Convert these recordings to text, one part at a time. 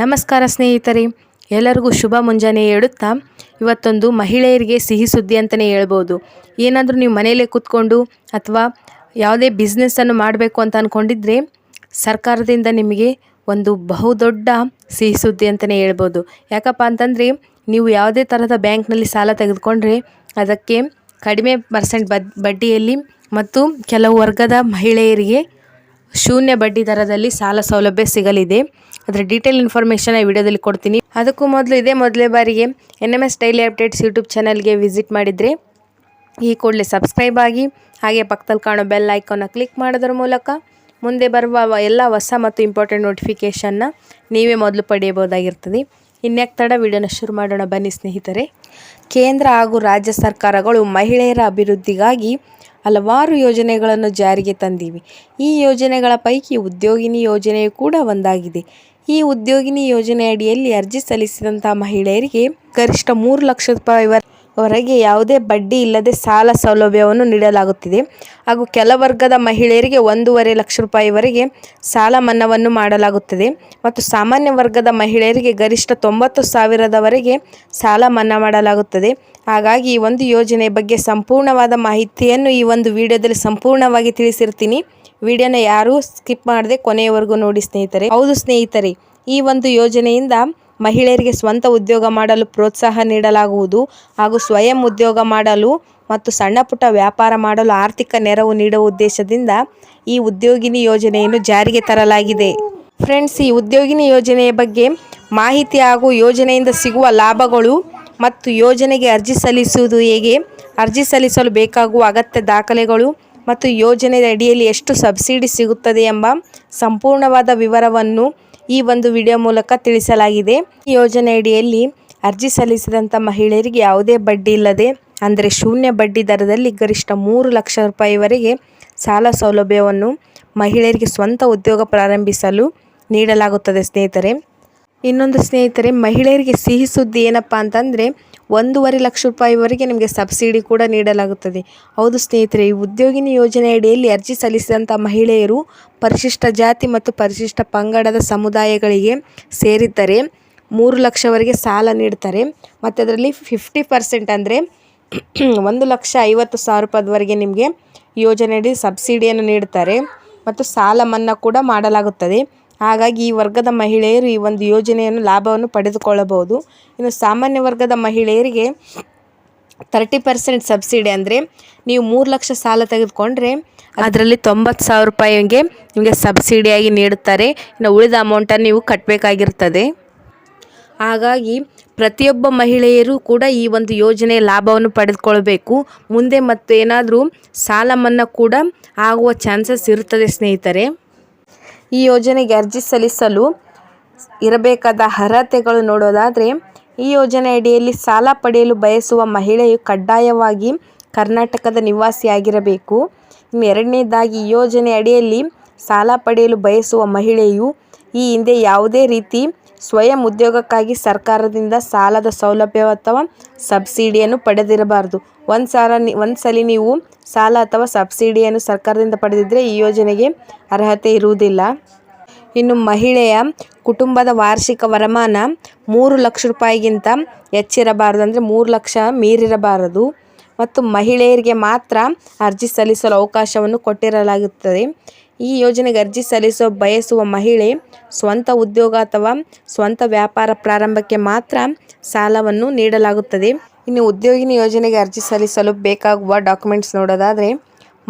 ನಮಸ್ಕಾರ ಸ್ನೇಹಿತರೆ, ಎಲ್ಲರಿಗೂ ಶುಭ ಮುಂಜಾನೆ ಹೇಳುತ್ತಾ, ಇವತ್ತೊಂದು ಮಹಿಳೆಯರಿಗೆ ಸಿಹಿ ಸುದ್ದಿ ಅಂತಲೇ ಹೇಳ್ಬೋದು. ಏನಾದರೂ ನೀವು ಮನೆಯಲ್ಲೇ ಕೂತ್ಕೊಂಡು ಅಥವಾ ಯಾವುದೇ ಬಿಸ್ನೆಸ್ಸನ್ನು ಮಾಡಬೇಕು ಅಂತ ಅಂದ್ಕೊಂಡಿದ್ರೆ ಸರ್ಕಾರದಿಂದ ನಿಮಗೆ ಒಂದು ಬಹುದೊಡ್ಡ ಸಿಹಿ ಸುದ್ದಿ ಅಂತಲೇ ಹೇಳ್ಬೋದು. ಯಾಕಪ್ಪ ಅಂತಂದರೆ, ನೀವು ಯಾವುದೇ ಥರದ ಬ್ಯಾಂಕ್ನಲ್ಲಿ ಸಾಲ ತೆಗೆದುಕೊಂಡ್ರೆ, ಅದಕ್ಕೆ ಕಡಿಮೆ ಪರ್ಸೆಂಟ್ ಬಡ್ಡಿಯಲ್ಲಿ ಮತ್ತು ಕೆಲವು ವರ್ಗದ ಮಹಿಳೆಯರಿಗೆ ಶೂನ್ಯ ಬಡ್ಡಿ ದರದಲ್ಲಿ ಸಾಲ ಸೌಲಭ್ಯ ಸಿಗಲಿದೆ. ಅದರ ಡೀಟೇಲ್ ಇನ್ಫಾರ್ಮೇಷನ್ ಈ ವಿಡಿಯೋದಲ್ಲಿ ಕೊಡ್ತೀನಿ. ಅದಕ್ಕೂ ಮೊದಲು ಇದೇ ಮೊದಲೇ ಬಾರಿಗೆ N M S daily updates YouTube ಚಾನಲ್ಗೆ ವಿಸಿಟ್ ಮಾಡಿದರೆ ಈ ಕೂಡಲೇ ಸಬ್ಸ್ಕ್ರೈಬ್ ಆಗಿ, ಹಾಗೆ ಪಕ್ಕದಲ್ಲಿ ಕಾಣೋ ಬೆಲ್ ಐಕಾನ್ನ ಕ್ಲಿಕ್ ಮಾಡೋದ್ರ ಮೂಲಕ ಮುಂದೆ ಬರುವ ಎಲ್ಲ ಹೊಸ ಮತ್ತು ಇಂಪಾರ್ಟೆಂಟ್ ನೋಟಿಫಿಕೇಷನ್ನ ನೀವೇ ಮೊದಲು ಪಡೆಯಬಹುದಾಗಿರ್ತದೆ. ಇನ್ಯಾಕೆ ತಡ ವಿಡಿಯೋನ ಶುರು ಮಾಡೋಣ ಬನ್ನಿ ಸ್ನೇಹಿತರೆ. ಕೇಂದ್ರ ಹಾಗೂ ರಾಜ್ಯ ಸರ್ಕಾರಗಳು ಮಹಿಳೆಯರ ಅಭಿವೃದ್ಧಿಗಾಗಿ ಹಲವಾರು ಯೋಜನೆಗಳನ್ನು ಜಾರಿಗೆ ತಂದಿವೆ. ಈ ಯೋಜನೆಗಳ ಪೈಕಿ ಉದ್ಯೋಗಿನಿ ಯೋಜನೆಯು ಕೂಡ ಒಂದಾಗಿದೆ. ಈ ಉದ್ಯೋಗಿನಿ ಯೋಜನೆ ಅಡಿಯಲ್ಲಿ ಅರ್ಜಿ ಸಲ್ಲಿಸಿದಂತಹ ಮಹಿಳೆಯರಿಗೆ ಗರಿಷ್ಠ ಮೂರು ಲಕ್ಷ ರೂಪಾಯಿ ವರೆಗೆ ಯಾವುದೇ ಬಡ್ಡಿ ಇಲ್ಲದೆ ಸಾಲ ಸೌಲಭ್ಯವನ್ನು ನೀಡಲಾಗುತ್ತಿದೆ. ಹಾಗೂ ಕೆಲ ವರ್ಗದ ಮಹಿಳೆಯರಿಗೆ ಒಂದೂವರೆ ಲಕ್ಷ ರೂಪಾಯಿವರೆಗೆ ಸಾಲ ಮನ್ನವನ್ನು ಮಾಡಲಾಗುತ್ತದೆ. ಮತ್ತು ಸಾಮಾನ್ಯ ವರ್ಗದ ಮಹಿಳೆಯರಿಗೆ ಗರಿಷ್ಠ ತೊಂಬತ್ತು ಸಾವಿರದವರೆಗೆ ಸಾಲ ಮನ್ನಾ ಮಾಡಲಾಗುತ್ತದೆ. ಹಾಗಾಗಿ ಈ ಒಂದು ಯೋಜನೆ ಬಗ್ಗೆ ಸಂಪೂರ್ಣವಾದ ಮಾಹಿತಿಯನ್ನು ಈ ಒಂದು ವಿಡಿಯೋದಲ್ಲಿ ಸಂಪೂರ್ಣವಾಗಿ ತಿಳಿಸಿರ್ತೀನಿ. ವಿಡಿಯೋನ ಯಾರೂ ಸ್ಕಿಪ್ ಮಾಡದೆ ಕೊನೆಯವರೆಗೂ ನೋಡಿ ಸ್ನೇಹಿತರೆ. ಹೌದು ಸ್ನೇಹಿತರೆ, ಈ ಒಂದು ಯೋಜನೆಯಿಂದ ಮಹಿಳೆಯರಿಗೆ ಸ್ವಂತ ಉದ್ಯೋಗ ಮಾಡಲು ಪ್ರೋತ್ಸಾಹ ನೀಡಲಾಗುವುದು ಹಾಗೂ ಸ್ವಯಂ ಉದ್ಯೋಗ ಮಾಡಲು ಮತ್ತು ಸಣ್ಣ ಪುಟ್ಟ ವ್ಯಾಪಾರ ಮಾಡಲು ಆರ್ಥಿಕ ನೆರವು ನೀಡುವ ಉದ್ದೇಶದಿಂದ ಈ ಉದ್ಯೋಗಿನಿ ಯೋಜನೆಯನ್ನು ಜಾರಿಗೆ ತರಲಾಗಿದೆ. ಫ್ರೆಂಡ್ಸ್, ಈ ಉದ್ಯೋಗಿನಿ ಯೋಜನೆಯ ಬಗ್ಗೆ ಮಾಹಿತಿ ಹಾಗೂ ಯೋಜನೆಯಿಂದ ಸಿಗುವ ಲಾಭಗಳು ಮತ್ತು ಯೋಜನೆಗೆ ಅರ್ಜಿ ಸಲ್ಲಿಸುವುದು ಹೇಗೆ, ಅರ್ಜಿ ಸಲ್ಲಿಸಲು ಬೇಕಾಗುವ ಅಗತ್ಯ ದಾಖಲೆಗಳು ಮತ್ತು ಯೋಜನೆಯ ಅಡಿಯಲ್ಲಿ ಎಷ್ಟು ಸಬ್ಸಿಡಿ ಸಿಗುತ್ತದೆ ಎಂಬ ಸಂಪೂರ್ಣವಾದ ವಿವರವನ್ನು ಈ ಒಂದು ವಿಡಿಯೋ ಮೂಲಕ ತಿಳಿಸಲಾಗಿದೆ. ಈ ಯೋಜನೆಯಡಿಯಲ್ಲಿ ಅರ್ಜಿ ಸಲ್ಲಿಸಿದಂಥ ಮಹಿಳೆಯರಿಗೆ ಯಾವುದೇ ಬಡ್ಡಿ ಇಲ್ಲದೆ, ಅಂದರೆ ಶೂನ್ಯ ಬಡ್ಡಿ ದರದಲ್ಲಿ ಗರಿಷ್ಠ ಮೂರು ಲಕ್ಷ ರೂಪಾಯಿವರೆಗೆ ಸಾಲ ಸೌಲಭ್ಯವನ್ನು ಮಹಿಳೆಯರಿಗೆ ಸ್ವಂತ ಉದ್ಯೋಗ ಪ್ರಾರಂಭಿಸಲು ನೀಡಲಾಗುತ್ತದೆ ಸ್ನೇಹಿತರೆ. ಇನ್ನೊಂದು ಸ್ನೇಹಿತರೆ, ಮಹಿಳೆಯರಿಗೆ ಸಿಹಿ ಸುದ್ದಿ ಏನಪ್ಪ ಅಂತಂದರೆ, ಒಂದೂವರೆ ಲಕ್ಷ ರೂಪಾಯಿವರೆಗೆ ನಿಮಗೆ ಸಬ್ಸಿಡಿ ಕೂಡ ನೀಡಲಾಗುತ್ತದೆ. ಹೌದು ಸ್ನೇಹಿತರೆ, ಈ ಉದ್ಯೋಗಿನಿ ಯೋಜನೆ ಅಡಿಯಲ್ಲಿ ಅರ್ಜಿ ಸಲ್ಲಿಸಿದಂಥ ಮಹಿಳೆಯರು ಪರಿಶಿಷ್ಟ ಜಾತಿ ಮತ್ತು ಪರಿಶಿಷ್ಟ ಪಂಗಡದ ಸಮುದಾಯಗಳಿಗೆ ಸೇರಿದ್ದರೆ ಮೂರು ಲಕ್ಷವರೆಗೆ ಸಾಲ ನೀಡ್ತಾರೆ. ಮತ್ತು ಅದರಲ್ಲಿ ಫಿಫ್ಟಿ ಪರ್ಸೆಂಟ್ ಅಂದರೆ ಒಂದು ಲಕ್ಷ ಐವತ್ತು ಸಾವಿರ ರೂಪಾಯಿವರೆಗೆ ನಿಮಗೆ ಯೋಜನೆಯಡಿ ಸಬ್ಸಿಡಿಯನ್ನು ನೀಡ್ತಾರೆ. ಮತ್ತು ಸಾಲ ಮನ್ನಾ ಕೂಡ ಮಾಡಲಾಗುತ್ತದೆ. ಹಾಗಾಗಿ ಈ ವರ್ಗದ ಮಹಿಳೆಯರು ಈ ಒಂದು ಯೋಜನೆಯನ್ನು ಲಾಭವನ್ನು ಪಡೆದುಕೊಳ್ಳಬಹುದು. ಇನ್ನು ಸಾಮಾನ್ಯ ವರ್ಗದ ಮಹಿಳೆಯರಿಗೆ ತರ್ಟಿ ಪರ್ಸೆಂಟ್ ಸಬ್ಸಿಡಿ ಅಂದರೆ ನೀವು ಮೂರು ಲಕ್ಷ ಸಾಲ ತೆಗೆದುಕೊಂಡ್ರೆ ಅದರಲ್ಲಿ ತೊಂಬತ್ತು ಸಾವಿರ ರೂಪಾಯಿಗೆ ನಿಮಗೆ ಸಬ್ಸಿಡಿಯಾಗಿ ನೀಡುತ್ತಾರೆ. ಇನ್ನು ಉಳಿದ ಅಮೌಂಟನ್ನು ನೀವು ಕಟ್ಟಬೇಕಾಗಿರ್ತದೆ ಹಾಗಾಗಿ ಪ್ರತಿಯೊಬ್ಬ ಮಹಿಳೆಯರು ಕೂಡ ಈ ಒಂದು ಯೋಜನೆಯ ಲಾಭವನ್ನು ಪಡೆದುಕೊಳ್ಬೇಕು ಮುಂದೆ ಮತ್ತೇನಾದರೂ ಸಾಲ ಮನ್ನಾ ಕೂಡ ಆಗುವ ಚಾನ್ಸಸ್ ಇರುತ್ತದೆ ಸ್ನೇಹಿತರೆ. ಈ ಯೋಜನೆಗೆ ಅರ್ಜಿ ಸಲ್ಲಿಸಲು ಇರಬೇಕಾದ ಅರ್ಹತೆಗಳು ನೋಡೋದಾದರೆ, ಈ ಯೋಜನೆ ಅಡಿಯಲ್ಲಿ ಸಾಲ ಪಡೆಯಲು ಬಯಸುವ ಮಹಿಳೆಯು ಕಡ್ಡಾಯವಾಗಿ ಕರ್ನಾಟಕದ ನಿವಾಸಿಯಾಗಿರಬೇಕು. ಇನ್ನು ಎರಡನೇದಾಗಿ, ಈ ಯೋಜನೆ ಅಡಿಯಲ್ಲಿ ಸಾಲ ಪಡೆಯಲು ಬಯಸುವ ಮಹಿಳೆಯು ಈ ಹಿಂದೆ ಯಾವುದೇ ರೀತಿ ಸ್ವಯಂ ಉದ್ಯೋಗಕ್ಕಾಗಿ ಸರ್ಕಾರದಿಂದ ಸಾಲದ ಸೌಲಭ್ಯ ಅಥವಾ ಸಬ್ಸಿಡಿಯನ್ನು ಪಡೆದಿರಬಾರದು. ಒಂದು ಸಾಲ ಒಂದು ಸಲ ನೀವು ಸಾಲ ಅಥವಾ ಸಬ್ಸಿಡಿಯನ್ನು ಸರ್ಕಾರದಿಂದ ಪಡೆದಿದ್ದರೆ ಈ ಯೋಜನೆಗೆ ಅರ್ಹತೆ ಇರುವುದಿಲ್ಲ. ಇನ್ನು ಮಹಿಳೆಯ ಕುಟುಂಬದ ವಾರ್ಷಿಕ ವರಮಾನ ಮೂರು ಲಕ್ಷ ರೂಪಾಯಿಗಿಂತ ಹೆಚ್ಚಿರಬಾರದು ಅಂದರೆ ಮೂರು ಲಕ್ಷ ಮೀರಿರಬಾರದು. ಮತ್ತು ಮಹಿಳೆಯರಿಗೆ ಮಾತ್ರ ಅರ್ಜಿ ಸಲ್ಲಿಸಲು ಅವಕಾಶವನ್ನು ಕೊಟ್ಟಿರಲಾಗುತ್ತದೆ. ಈ ಯೋಜನೆಗೆ ಅರ್ಜಿ ಸಲ್ಲಿಸೋ ಬಯಸುವ ಮಹಿಳೆ ಸ್ವಂತ ಉದ್ಯೋಗ ಅಥವಾ ಸ್ವಂತ ವ್ಯಾಪಾರ ಪ್ರಾರಂಭಕ್ಕೆ ಮಾತ್ರ ಸಾಲವನ್ನು ನೀಡಲಾಗುತ್ತದೆ. ಇನ್ನು ಉದ್ಯೋಗಿನಿ ಯೋಜನೆಗೆ ಅರ್ಜಿ ಸಲ್ಲಿಸಲು ಬೇಕಾಗುವ ಡಾಕ್ಯುಮೆಂಟ್ಸ್ ನೋಡೋದಾದರೆ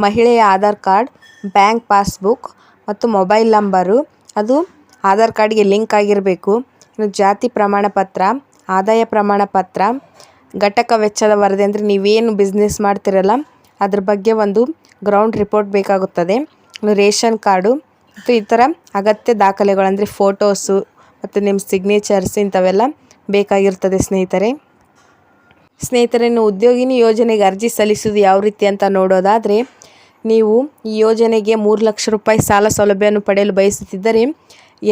ಮಹಿಳೆಯ ಆಧಾರ್ ಕಾರ್ಡ್, ಬ್ಯಾಂಕ್ ಪಾಸ್ಬುಕ್ ಮತ್ತು ಮೊಬೈಲ್ ನಂಬರು. ಅದು ಆಧಾರ್ ಕಾರ್ಡ್ಗೆ ಲಿಂಕ್ ಆಗಿರಬೇಕು. ಇನ್ನು ಜಾತಿ ಪ್ರಮಾಣ ಪತ್ರ, ಆದಾಯ ಪ್ರಮಾಣ ಪತ್ರ, ಘಟಕ ವೆಚ್ಚದ ವರದಿ ಅಂದರೆ ನೀವೇನು ಬಿಸ್ನೆಸ್ ಮಾಡ್ತಿರಲ್ಲ, ಅದ್ರ ಬಗ್ಗೆ ಒಂದು ಗ್ರೌಂಡ್ ರಿಪೋರ್ಟ್ ಬೇಕಾಗುತ್ತದೆ. Ration card. ಮತ್ತು ಈ ಥರ ಅಗತ್ಯ ದಾಖಲೆಗಳು, ಅಂದರೆ ಫೋಟೋಸು ಮತ್ತು ನಿಮ್ಮ ಸಿಗ್ನೇಚರ್ಸ್ ಇಂಥವೆಲ್ಲ ಬೇಕಾಗಿರ್ತದೆ ಸ್ನೇಹಿತರೆ. ಸ್ನೇಹಿತರೆ ನೀವು ಉದ್ಯೋಗಿನಿ ಯೋಜನೆಗೆ ಅರ್ಜಿ ಸಲ್ಲಿಸೋದು ಯಾವ ರೀತಿ ಅಂತ ನೋಡೋದಾದರೆ, ನೀವು ಈ ಯೋಜನೆಗೆ ಮೂರು ಲಕ್ಷ ರೂಪಾಯಿ ಸಾಲ ಸೌಲಭ್ಯವನ್ನು ಪಡೆಯಲು ಬಯಸುತ್ತಿದ್ದರೆ,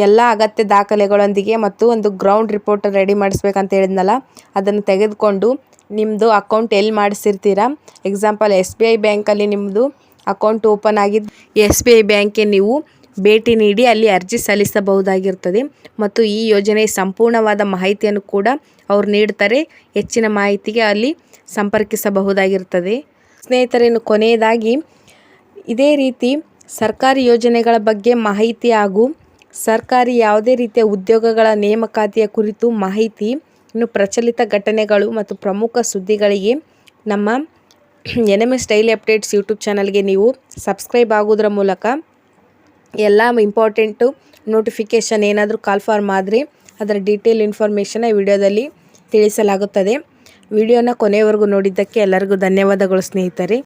ಎಲ್ಲ ಅಗತ್ಯ ದಾಖಲೆಗಳೊಂದಿಗೆ ಮತ್ತು ಒಂದು ಗ್ರೌಂಡ್ ರಿಪೋರ್ಟ್ ರೆಡಿ ಮಾಡಿಸ್ಬೇಕಂತ ಹೇಳಿದ್ನಲ್ಲ, ಅದನ್ನು ತೆಗೆದುಕೊಂಡು ನಿಮ್ಮದು ಅಕೌಂಟ್ ಎಲ್ಲಿ ಮಾಡಿಸಿರ್ತೀರಾ? ಎಕ್ಸಾಂಪಲ್, ಎಸ್ ಬಿ ಐ ಬ್ಯಾಂಕಲ್ಲಿ ನಿಮ್ಮದು ಅಕೌಂಟ್ ಓಪನ್ ಆಗಿದ್ದು ಎಸ್ ಬಿ ಐ ಬ್ಯಾಂಕ್ಗೆ ನೀವು ಭೇಟಿ ನೀಡಿ ಅಲ್ಲಿ ಅರ್ಜಿ ಸಲ್ಲಿಸಬಹುದಾಗಿರ್ತದೆ ಮತ್ತು ಈ ಯೋಜನೆಯ ಸಂಪೂರ್ಣವಾದ ಮಾಹಿತಿಯನ್ನು ಕೂಡ ಅವರು ನೀಡ್ತಾರೆ. ಹೆಚ್ಚಿನ ಮಾಹಿತಿಗೆ ಅಲ್ಲಿ ಸಂಪರ್ಕಿಸಬಹುದಾಗಿರ್ತದೆ ಸ್ನೇಹಿತರೇನು, ಕೊನೆಯದಾಗಿ ಇದೇ ರೀತಿ ಸರ್ಕಾರಿ ಯೋಜನೆಗಳ ಬಗ್ಗೆ ಮಾಹಿತಿ ಹಾಗೂ ಸರ್ಕಾರಿ ಯಾವುದೇ ರೀತಿಯ ಉದ್ಯೋಗಗಳ ನೇಮಕಾತಿಯ ಕುರಿತು ಮಾಹಿತಿ ಇನ್ನು ಪ್ರಚಲಿತ ಘಟನೆಗಳು ಮತ್ತು ಪ್ರಮುಖ ಸುದ್ದಿಗಳಿಗೆ ನಮ್ಮ N M S daily updates YouTube ಚಾನಲ್ಗೆ ನೀವು ಸಬ್ಸ್ಕ್ರೈಬ್ ಆಗೋದ್ರ ಮೂಲಕ ಎಲ್ಲ ಇಂಪಾರ್ಟೆಂಟು ನೋಟಿಫಿಕೇಷನ್ ಏನಾದರೂ ಕಾಲ್ ಫಾರ್ಮ್ ಆದರೆ ಅದರ ಡೀಟೇಲ್ ಇನ್ಫಾರ್ಮೇಷನ್ ಈ ವಿಡಿಯೋದಲ್ಲಿ ತಿಳಿಸಲಾಗುತ್ತದೆ. ವಿಡಿಯೋನ ಕೊನೆಯವರೆಗೂ ನೋಡಿದ್ದಕ್ಕೆ ಎಲ್ಲರಿಗೂ ಧನ್ಯವಾದಗಳು ಸ್ನೇಹಿತರೆ.